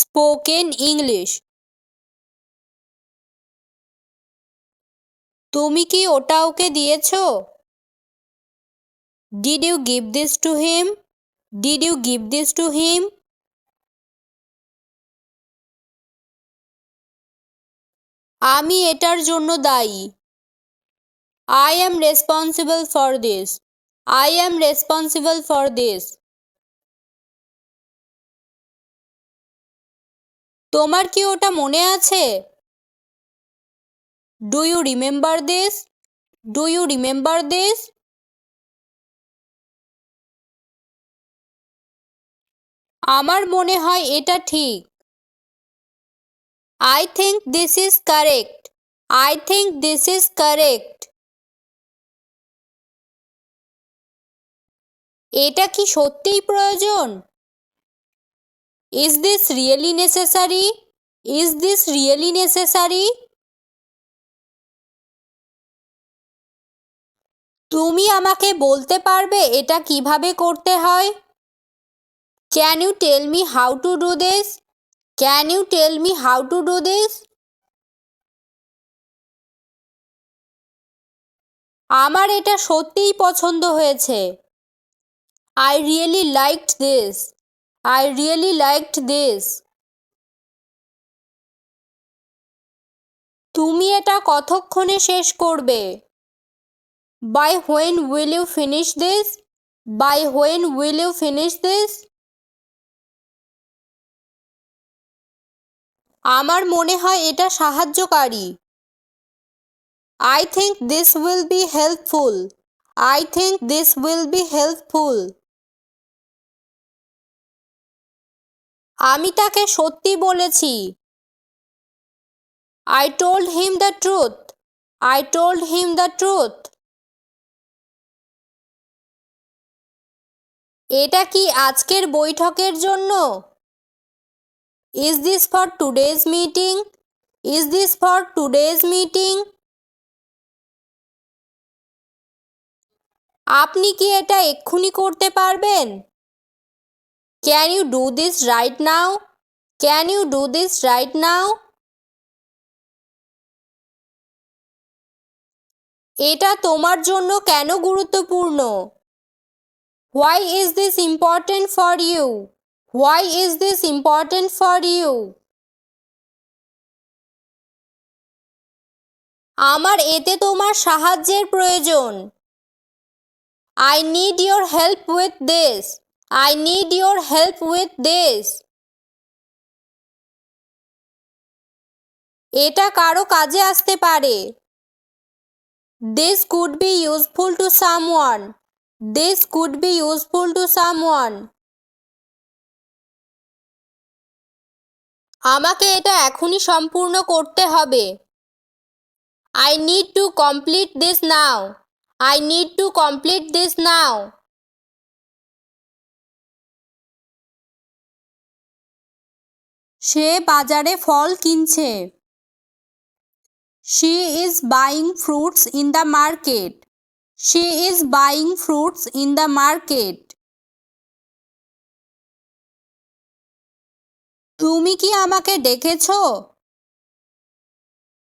Spoken English. তুমি কি ওটা ওকে দিয়েছ? Did you give this to him did you give this to him আমি এটার জন্য দায়ী। I am responsible for this I am responsible for this তোমার কি ওটা মনে আছে? Do you remember this do you remember this আমার মনে হয় এটা ঠিক। I think this is correct I think this is correct এটা কি সত্যিই প্রয়োজন? Is this really necessary is this really necessary তুমি আমাকে বলতে পারবে এটা কীভাবে করতে হয়? Can you tell me how to do this can you tell me how to do this আমার এটা সত্যিই পছন্দ হয়েছে। I really liked this I really liked this তুমি এটা কতক্ষণে শেষ করবে? By when will you finish this by when will you finish this আমার মনে হয় এটা সাহায্যকারী। I think this will be helpful I think this will be helpful আমি তাকে সত্যি বলেছি। I told him the truth I told him the truth এটা কি আজকের বৈঠকের জন্য? Is this for today's meeting is this for today's meeting আপনি কি এটা এক্ষুনি করতে পারবেন? Can you do this right now can you do this right now এটা তোমার জন্য কেন গুরুত্বপূর্ণ? Why is this important for you why is this important for you আমার এতে তোমার সাহায্যের প্রয়োজন। I need your help with this I need your help with this এটা কারও কাজে আসতে পারে। This could be useful to someone this could be useful to someone আমাকে এটা এখনই সম্পূর্ণ করতে হবে। I need to complete this now I need to complete this now সে বাজারে ফল কিনছে। She is buying fruits in the market she is buying fruits in the market তুমি কি আমাকে ডেকেছো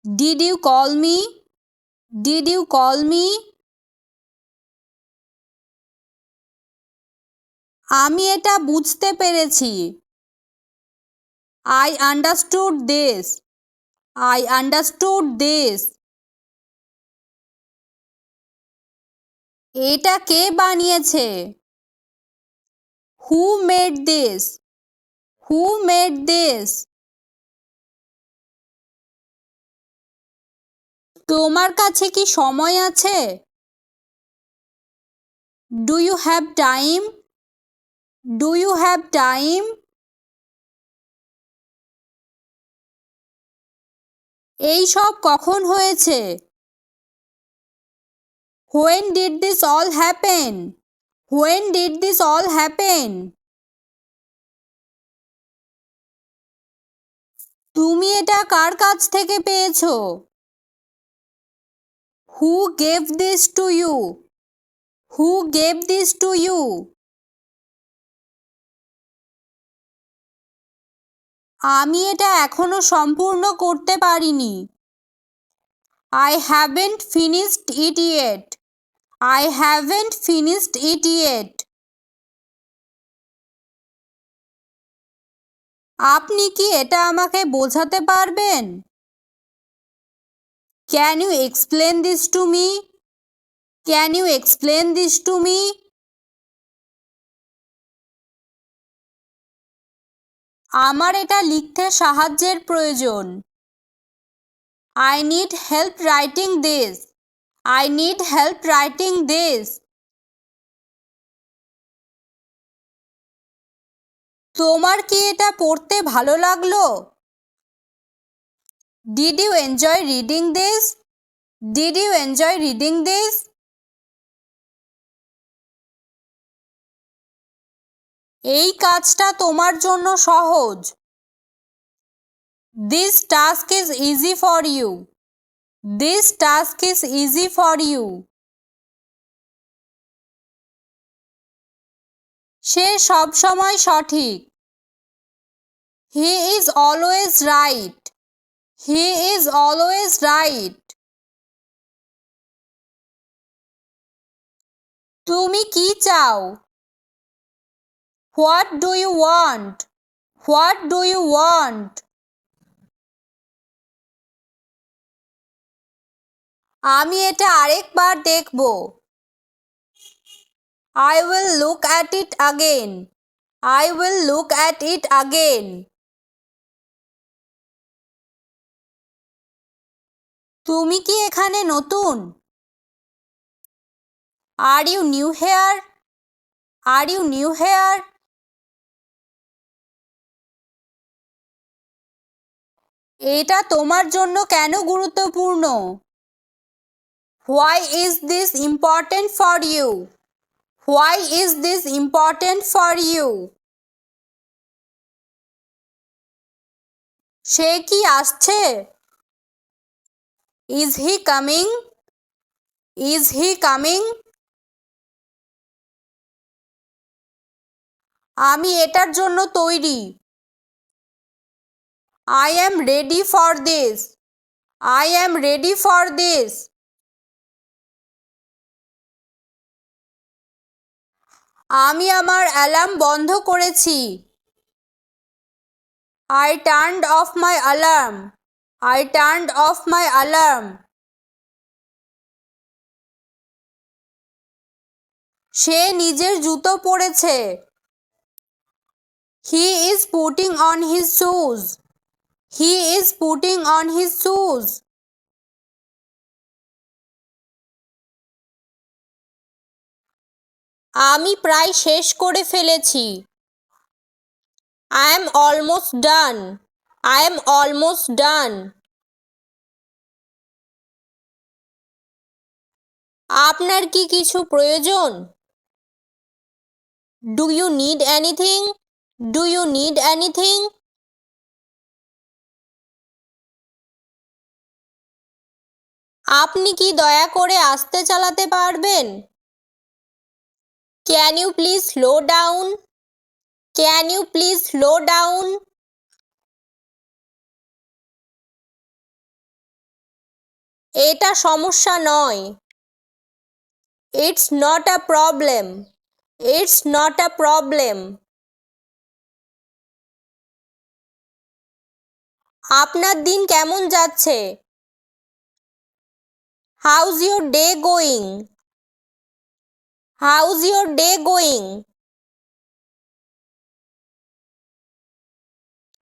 did you call me did you call me আমি এটা বুঝতে পেরেছি। I understood this I understood this এটা কে বানিয়েছে? Who made this who made this তোমার কাছে কি সময় আছে? Do you have time do you have time এই সব কখন হয়েছে? When did this all happen when did this all happen তুমি এটা কার কাছ থেকে পেয়েছ? Who gave this to you who gave this to you আমি এটা এখনও সম্পূর্ণ করতে পারিনি। I haven't finished it yet I haven't finished it yet আপনি কি এটা আমাকে বোঝাতে পারবেন? Can you explain this to me can you explain this to me আমার এটা লিখতে সাহায্যের প্রয়োজন। I need help writing this I need help writing this তোমার কি এটা পড়তে ভালো লাগল? Did you enjoy reading this did you enjoy reading this এই কাজটা তোমার জন্য সহজ। This task is easy for you this task is easy for you সে সব সময় সঠিক। He is always right he is always right তুমি কি চাও? What do you want what do you want আমি এটা আরেকবার দেখব। I will look at it again I will look at it again তুমি কি এখানে নতুন? Are you new here are you new here এটা তোমার জন্য কেন গুরুত্বপূর্ণ? Why is this important for you why is this important for you সে কি আসছে? Is he coming is he coming আমি এটার জন্য তৈরি। I am ready for this I am ready for this আমি আমার অ্যালার্ম বন্ধ করেছি। I turned off my alarm I turned off my alarm সে নিজের জুতো পরেছে। He is putting on his shoes he is putting on his shoes আমি প্রায় শেষ করে ফেলেছি। I am almost done I am almost done আপনার কি কিছু প্রয়োজন? Do you need anything do you need anything আপনি কি দয়া করে আসতে চালাতে পারবেন? Can you please slow down can you please slow down এটা সমস্যা নয়। It's not a problem it's not a problem আপনার দিন কেমন যাচ্ছে? How's your day going how's your day going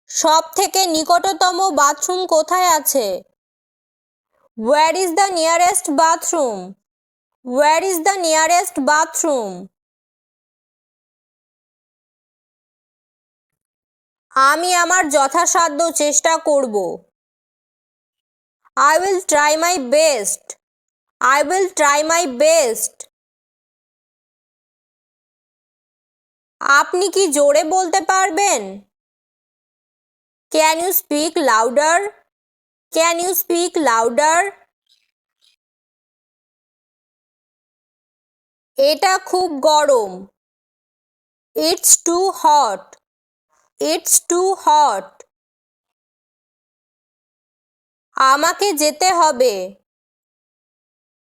সব থেকে নিকটতম বাথরুম কোথায় আছে? Where is the nearest bathroom where is the nearest bathroom আমি আমার যথাসাধ্য চেষ্টা করব। I will try my best I will try my best আপনি কি জোরে বলতে পারবেন? Can you speak louder can you speak louder এটা খুব গরম। It's too hot it's too hot আমাকে যেতে হবে।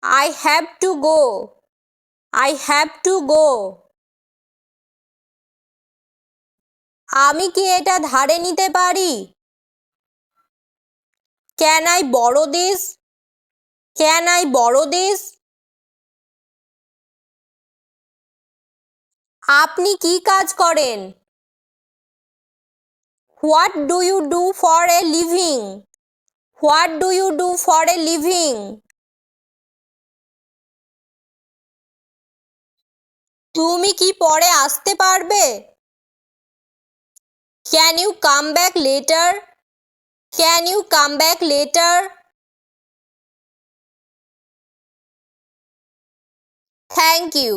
I have to go I have to go আমি কি এটা ধারে নিতে পারি? Can I borrow this can I borrow this আপনি কি কাজ করেন? What do you do for a living what do you do for a living তুমি কি পরে আসতে পারবে? Can you come back later can you come back later thank you